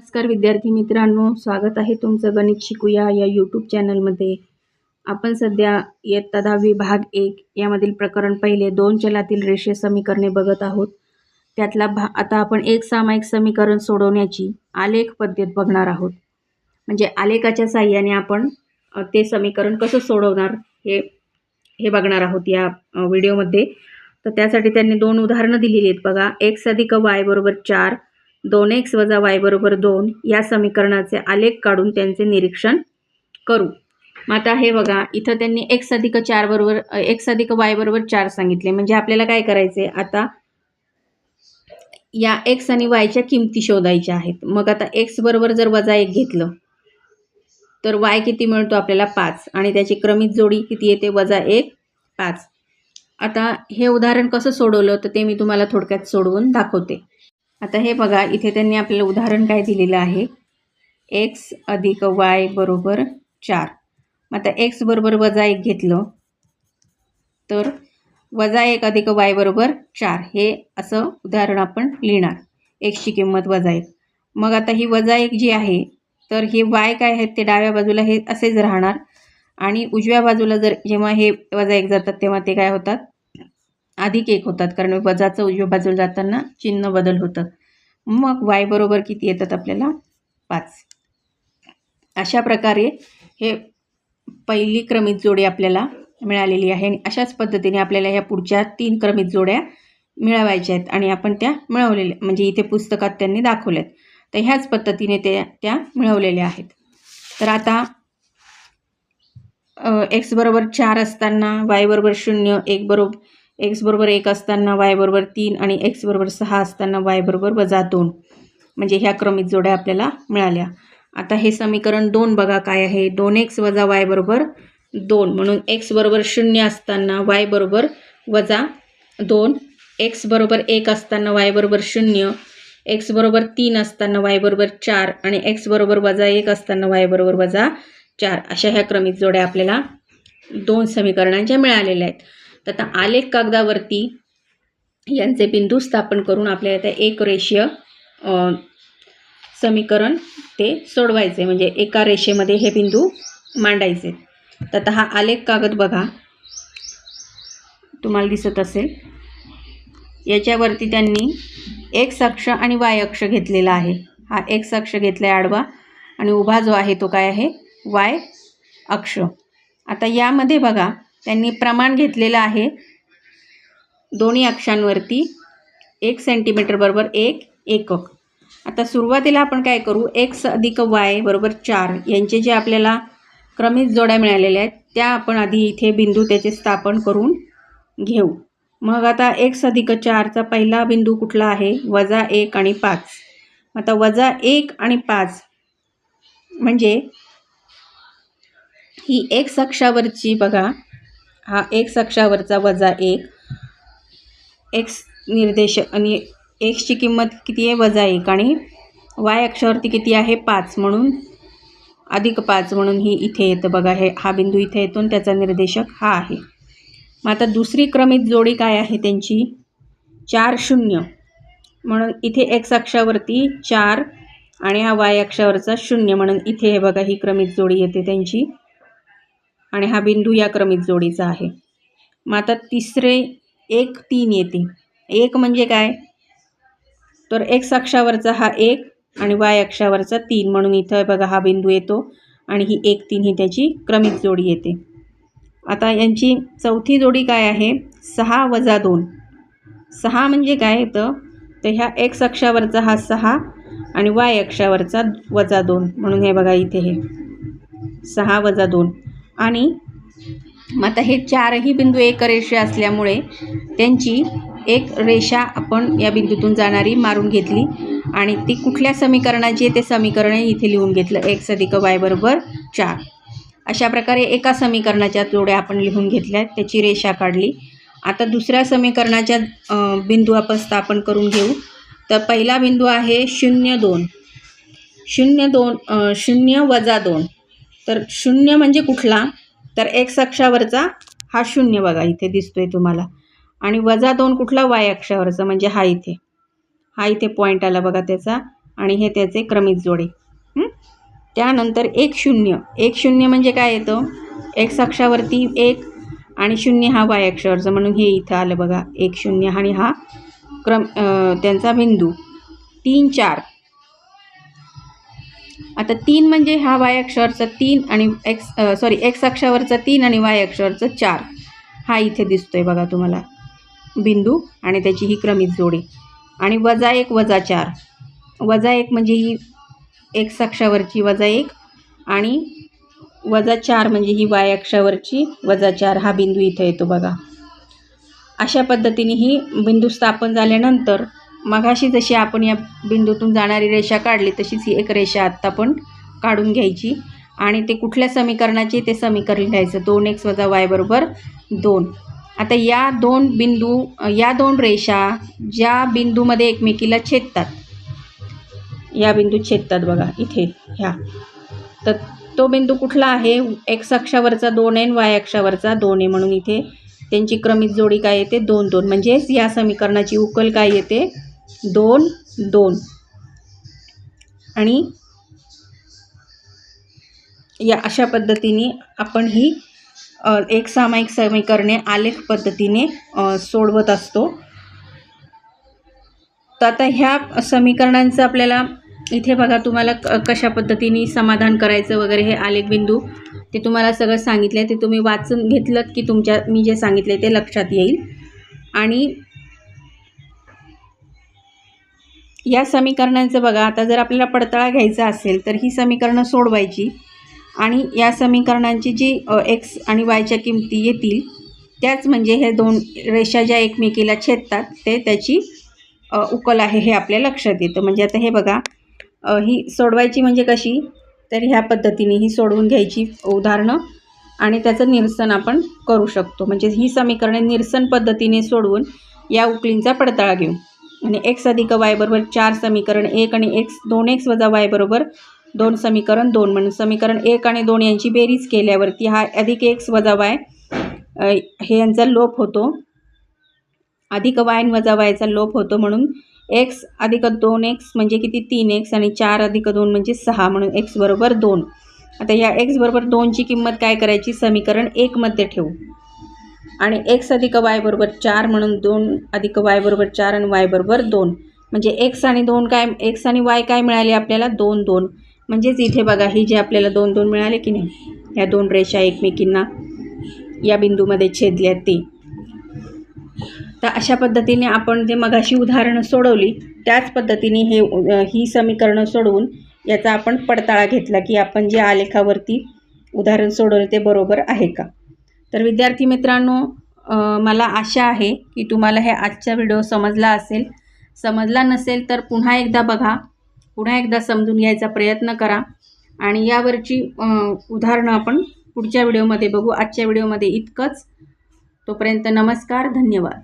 नमस्कार विद्यार्थी मित्रांनो स्वागत आहे तुमचं गणित शिकूया या यूट्यूब चॅनलमध्ये आपण सध्या इयत्ता दहावी भाग एक यामधील प्रकरण पहिले दोन चलातील रेषीय समीकरणे बघत आहोत. त्यातला भा आता आपण एक सामायिक समीकरण सोडवण्याची आलेख पद्धत बघणार आहोत. म्हणजे आलेखाच्या साह्याने आपण ते समीकरण कसं सोडवणार हे हे बघणार आहोत या व्हिडिओमध्ये तर त्यासाठी त्यांनी दोन उदाहरणं दिलेली आहेत बघा. एक्स अधिक वाय बरोबर चार दोन एक्स वजा वाय बरोबर दोन या समीकरणाचे आलेख काढून त्यांचे निरीक्षण करू. मग आता हे बघा इथं त्यांनी एक्स अधिक चार बरोबर एक्स अधिक वाय बरोबर चार सांगितले. म्हणजे आपल्याला काय करायचे आता या एक्स आणि वायच्या किमती शोधायच्या आहेत. मग आता एक्स बरोबर जर वजा एक घेतलं तर वाय किती मिळतो आपल्याला? पाच. आणि त्याची क्रमित जोडी किती येते? वजा एक पाच. आता हे उदाहरण कसं सोडवलं तर ते मी तुम्हाला थोडक्यात सोडवून दाखवते. आता हे बघा इथे त्यांनी आपल्याला उदाहरण काय दिलेलं आहे? एक्स अधिक वाय बरोबर चार. मग आता एक्स बरोबर वजा एक घेतलं. तर वजा एक अधिक वाय बरोबर चार. हे असं उदाहरण आपण लिहिणार. एक्सची किंमत वजा एक. मग आता ही वजा एक जी आहे तर हे वाय काय आहेत? ते डाव्या बाजूला हे असेच राहणार. आणि उजव्या बाजूला जर जेव्हा हे वजा एक जातात तेव्हा ते काय होतात? अधिक एक होतात. कारण वजाचं उजव्या बाजूला जाताना चिन्ह बदल होतं. मग वाय बरोबर किती येतात आपल्याला? पाच. अशा प्रकारे हे पहिली क्रमित जोडी आपल्याला मिळालेली आहे. आणि अशाच पद्धतीने आपल्याला ह्या पुढच्या तीन क्रमित जोड्या मिळवायच्या आहेत. आणि आपण त्या मिळवलेल्या म्हणजे इथे पुस्तकात त्यांनी दाखवल्यात. तर ह्याच पद्धतीने ते त्या मिळवलेल्या आहेत. तर आता एक्स बरोबर चार असताना वाय बरोबर शून्य एक बरोबर एक्स बरोबर एक असताना वाय बरोबर तीन आणि एक्स बरोबर सहा असताना वाय बरोबर वजा दोन. म्हणजे ह्या क्रमित जोड्या आपल्याला मिळाल्या. आता हे समीकरण दोन बघा काय आहे. दोन एक्स वजा वाय बरोबर दोन. म्हणून एक्स बरोबर शून्य असताना वाय बरोबर वजा दोन. एक्स बरोबर एक असताना वाय बरोबर शून्य. एक्स बरोबर तीन असताना वाय बरोबर चार आणि एक्स बरोबर वजा एक असताना वाय बरोबर वजा चार. अशा ह्या क्रमित जोड्या आपल्याला दोन समीकरणांच्या मिळालेल्या आहेत. तर आता आलेख कागदावरती यांचे बिंदू स्थापन करून आपल्याला त्या एक रेषीय समीकरण ते सोडवायचे. म्हणजे एका रेषेमध्ये हे बिंदू मांडायचे. तर आता हा आलेख कागद बघा. तुम्हाला दिसत असेल. याच्यावरती त्यांनी एक्स अक्ष आणि वाय अक्ष घेतलेला आहे. हा एक्स अक्ष घेतला आहे आडवा आणि उभा जो आहे तो काय आहे? वाय अक्ष. आता यामध्ये बघा त्यांनी प्रमाण घेतलेलं आहे. दोन्ही अक्षांवरती एक सेंटीमीटर बरोबर एक एकक. आता सुरुवातीला आपण काय करू? एक्स अधिक वाय बरोबर चार. यांचे जे आपल्याला क्रमित जोड्या मिळालेल्या आहेत त्या आपण आधी इथे बिंदू त्याचे स्थापन करून घेऊ. मग आता एक्स अधिक चारचा पहिला बिंदू कुठला आहे? वजा एक आणि पाच. आता वजा एक आणि पाच म्हणजे ही एक्स अक्षावरची बघा हा एक्स अक्षावरचा वजा एक. एक्स निर्देश आणि एक्सची किंमत किती आहे? वजा एक. आणि वाय अक्षावरती किती आहे? पाच. म्हणून अधिक पाच म्हणून ही इथे येतं बघा. हे हा बिंदू इथे येतो आणि त्याचा निर्देशक हा आहे. मग आता दुसरी क्रमित जोडी काय आहे त्यांची? चार शून्य. म्हणून इथे एक्स अक्षावरती चार आणि हा वाय अक्षावरचा शून्य. म्हणून इथे हे बघा ही क्रमित जोडी येते त्यांची. आणि हा बिंदू या क्रमित जोडीचा आहे. मग आता तिसरे एक तीन येते. एक म्हणजे काय? तर एक्स अक्षावरचा हा एक आणि वाय अक्षावरचा तीन म्हणून इथं बघा हा बिंदू येतो आणि ही एक तीन ही त्याची क्रमित जोडी येते. आता यांची चौथी जोडी काय आहे? सहा वजा दोन. सहा म्हणजे काय येतं तर ह्या एक्स अक्षावरचा हा सहा आणि वाय अक्षावरचा वजा दोन म्हणून हे बघा इथे हे. सहा वजा दोन. आणि मग आता हे चारही बिंदू एक रेषे असल्यामुळे त्यांची एक रेषा आपण या बिंदूतून जाणारी मारून घेतली. आणि ती कुठल्या समीकरणाची आहे ते समीकरण इथे लिहून घेतलं. एक्स अधिक वाय बरोबर चार. अशा प्रकारे एका समीकरणाच्या जोड्या आपण लिहून घेतल्या. त्याची रेषा काढली. आता दुसऱ्या समीकरणाच्या बिंदू आपण स्थापन करून घेऊ. तर पहिला बिंदू आहे शून्य दोन. शून्य दोन शून्य वजा दोन. तर शून्य म्हणजे कुठला? तर एक्स अक्षावरचा हा शून्य बघा इथे दिसतोय तुम्हाला. आणि वजा दोन कुठला? वाय अक्षावरचा म्हणजे हा इथे. हा इथे पॉईंट आला बघा त्याचा. आणि हे त्याचे क्रमित जोडे. त्यानंतर एक शून्य. एक शून्य म्हणजे काय येतं? एक्स अक्षावरती एक आणि शून्य हा वाय अक्षावरचा म्हणून हे इथं आलं बघा. एक शून्य आणि हा क्रम त्यांचा बिंदू. तीन चार. आता तीन म्हणजे हा वाय अक्षावरचा तीन आणि एक्स सॉरी एक्स अक्षावरचा तीन आणि वाय अक्षावरचा चार. हा इथे दिसतो आहे बघा तुम्हाला. बिंदू आणि त्याची ही क्रमित जोडी. आणि वजा एक वजा चार. वजा एक म्हणजे ही एक्स अक्षावरची वजा एक आणि वजा चार म्हणजे ही वाय अक्षावरची वजा चार. हा बिंदू इथं येतो बघा. अशा पद्धतीने ही बिंदू स्थापन झाल्यानंतर मघाशी जशी आपण या बिंदूतून जाणारी रेषा काढली तशीच ही एक रेषा आत्ता पण काढून घ्यायची. आणि ते कुठल्या समीकरणाचे ते समीकरण लिहायचं. दोन एक्स वजा वाय बरोबर दोन. आता या दोन बिंदू या दोन रेषा ज्या बिंदूमध्ये एकमेकीला छेदतात या बिंदू छेदतात बघा इथे ह्या. तर तो बिंदू कुठला आहे? एक्स अक्षावरचा दोन आहे वाय अक्षावरचा दोन आहे. म्हणून इथे त्यांची क्रमित जोडी काय येते? दोन दोन. म्हणजेच या समीकरणाची उकल काय येते? दोन दोन. आणि या अशा पद्धतीने आपण ही एक सामायिक समीकरणे आलेख पद्धतीने सोडवत असतो. तर आता ह्या समीकरणांचं आपल्याला इथे बघा तुम्हाला क कशा पद्धतीने समाधान करायचं वगैरे हे आलेख बिंदू ते तुम्हाला सगळं सांगितलं आहे ते तुम्ही वाचून घेतलं की तुमच्या मी जे सांगितले ते लक्षात येईल. आणि या समीकरणांचं बघा आता जर आपल्याला पडताळा घ्यायचा असेल तर ही समीकरणं सोडवायची. आणि या समीकरणांची जी एक्स आणि वायच्या किमती येतील त्याच म्हणजे हे दोन रेषा ज्या एकमेकीला छेदतात ते त्याची उकल आहे हे आपल्या लक्षात येतं. म्हणजे आता हे बघा ही सोडवायची म्हणजे कशी? तर ह्या पद्धतीने ही सोडवून घ्यायची उदाहरणं आणि त्याचं निरसन आपण करू शकतो. म्हणजे ही समीकरणे निरसन पद्धतीने सोडवून या उकलींचा पडताळा घेऊ. आणि एक्स अधिक वाय बरोबर चार समीकरण एक आणि एक्स दोन एक्स वजा वाय बरोबर दोन समीकरण दोन. म्हणून समीकरण एक आणि दोन यांची बेरीज केल्यावरती हा अधिक एक्स वजा वाय हे यांचा लोप होतो. अधिक वाय वजा वायचा लोप होतो म्हणून एक्स अधिक दोन एक्स म्हणजे किती? तीन एक्स आणि चार अधिक दोन म्हणजे सहा. म्हणून एक्स बरोबर दोन. आता या एक्स बरोबर दोनची किंमत काय करायची? समीकरण एकमध्ये ठेवू. आणि एक्स अधिक वाय बरोबर चार म्हणून दोन अधिक वाय बरोबर चार आणि वाय बरोबर दोन. म्हणजे एक्स आणि दोन काय एक्स आणि वाय काय मिळाले आपल्याला? दोन दोन. म्हणजेच इथे बघा ही जे आपल्याला दोन दोन मिळाले की नाही? या दोन रेषा एकमेकींना या बिंदूमध्ये छेदल्या ती. तर अशा पद्धतीने आपण जे मगाशी उदाहरणं सोडवली त्याच पद्धतीने हे ही समीकरणं सोडवून याचा आपण पडताळा घेतला की आपण जे आलेखावरती उदाहरण सोडवलं ते बरोबर आहे का? तर विद्यार्थी मित्रांनो मला आशा आहे की तुम्हाला हे आजचा व्हिडिओ समजला असेल. समजला नसेल तर पुन्हा एकदा बघा. पुन्हा एकदा समजून घ्यायचा प्रयत्न करा. आणि यावरची उदाहरणं आपण पुढच्या व्हिडिओमध्ये बघू. आजच्या व्हिडिओमध्ये इतकंच. तोपर्यंत नमस्कार धन्यवाद.